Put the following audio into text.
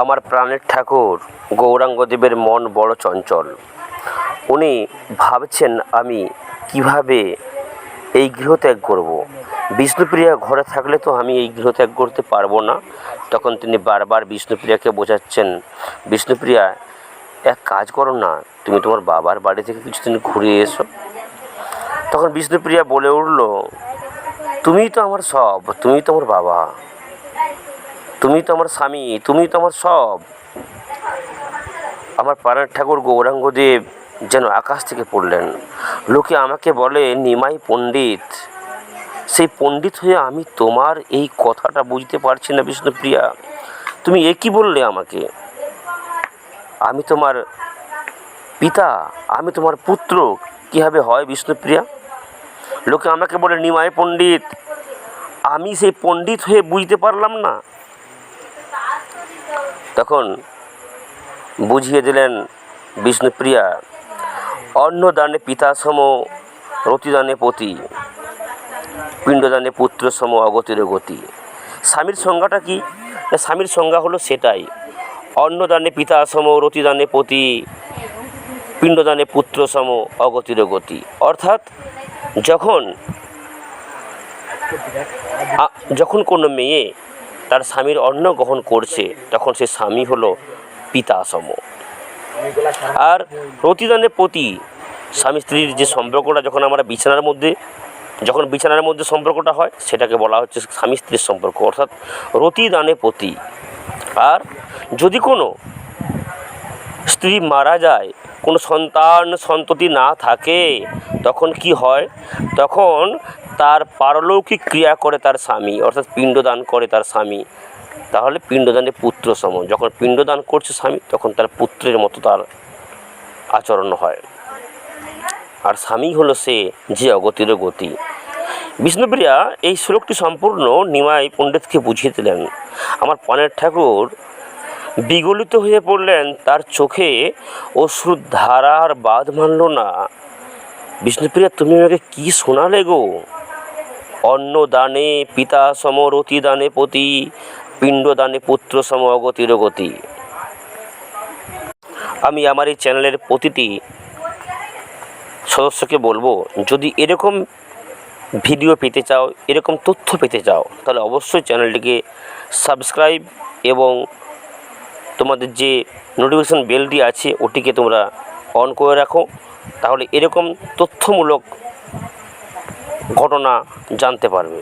আমার প্রাণের ঠাকুর গৌরাঙ্গদেবের মন বড় চঞ্চল। উনি ভাবছেন আমি কীভাবে এই গৃহত্যাগ করব। বিষ্ণুপ্রিয়া ঘরে থাকলে তো আমি এই গৃহত্যাগ করতে পারব না। তখন তিনি বারবার বিষ্ণুপ্রিয়াকে বোঝাচ্ছেন, বিষ্ণুপ্রিয়া, এক কাজ করো না, তুমি তোমার বাবার বাড়ি থেকে কিছুদিন ঘুরে এসো। তখন বিষ্ণুপ্রিয়া বলে উঠল, তুমিই তো আমার সব, তুমিই তো আমার বাবা। তুমি তো আমার স্বামী, তুমি তো আমার সব। আমার প্রাণের ঠাকুর গৌরাঙ্গদেব যেন আকাশ থেকে পড়লেন। লোকে আমাকে বলে, নিমাই পণ্ডিত, সেই পণ্ডিত হয়ে আমি তোমার এই কথাটা বুঝতে পারছি না বিষ্ণুপ্রিয়া। তুমি এ কি বললে আমাকে? আমি তোমার পিতা, আমি তোমার পুত্র, কীভাবে হয় বিষ্ণুপ্রিয়া? লোকে আমাকে বলে, নিমাই পণ্ডিত, আমি সেই পণ্ডিত হয়ে বুঝতে পারলাম না। তখন বুঝিয়ে দিলেন বিষ্ণুপ্রিয়া, অন্নদানে পিতাসম রতিদানে পতি, পিণ্ডদানে পুত্র সম অগতির গতি। স্বামীর সংজ্ঞাটা কি? স্বামীর সংজ্ঞা হলো সেটাই। অন্নদানে পিতাসম রতিদানে পতি, পিণ্ডদানে পুত্র সম অগতির গতি। অর্থাৎ যখন যখন কোনো মেয়ে তার স্বামীর অন্ন গ্রহণ করছে, তখন সে স্বামী হলো পিতা সম আর প্রতিদানের প্রতি স্বামী স্ত্রীর যে সম্পর্কটা, যখন আমরা বিছানার মধ্যে, যখন বিছানার মধ্যে সম্পর্কটা হয়, সেটাকে বলা হচ্ছে স্বামী স্ত্রীর সম্পর্ক। অর্থাৎ রতিদানে প্রতি। আর যদি কোনো স্ত্রী মারা যায়, কোনো সন্তান, সন্ততি না থাকে, তখন কি হয়? তখন তার পারলৌকিক ক্রিয়া করে তার স্বামী, অর্থাৎ পিণ্ডদান করে তার স্বামী। তাহলে পিণ্ডদানে পুত্র সম। যখন পিণ্ডদান করছে স্বামী, তখন তার পুত্রের মতো তার আচরণ হয়। আর স্বামী হলো সে যে অগতির গতি। বিষ্ণুপ্রিয়া এই শ্লোকটি সম্পূর্ণ নিমাই পণ্ডিতকে বুঝিয়ে দিলেন। আমার পানের ঠাকুর বিগলিত হয়ে পড়লেন, তার চোখে অশ্রুর ধারার বাদ মানল না। বিষ্ণুপ্রিয়া, তুমি আমাকে কি শোনালে গো? অন্ন দানে পিতা সম রতি দানে পতি পিণ্ড দানে পুত্র সম অগতির গতি। আমি আমার এই চ্যানেলের প্রতিটি সদস্যকে বলব, যদি এরকম ভিডিও পেতে চাও, এরকম তথ্য পেতে চাও, তাহলে অবশ্যই চ্যানেলটিকে সাবস্ক্রাইব এবং তোমাদের যে নোটিফিকেশান বেলটি আছে, ওটিকে তোমরা অন করে রাখো। তাহলে এরকম তথ্যমূলক ঘটনা জানতে পারবে।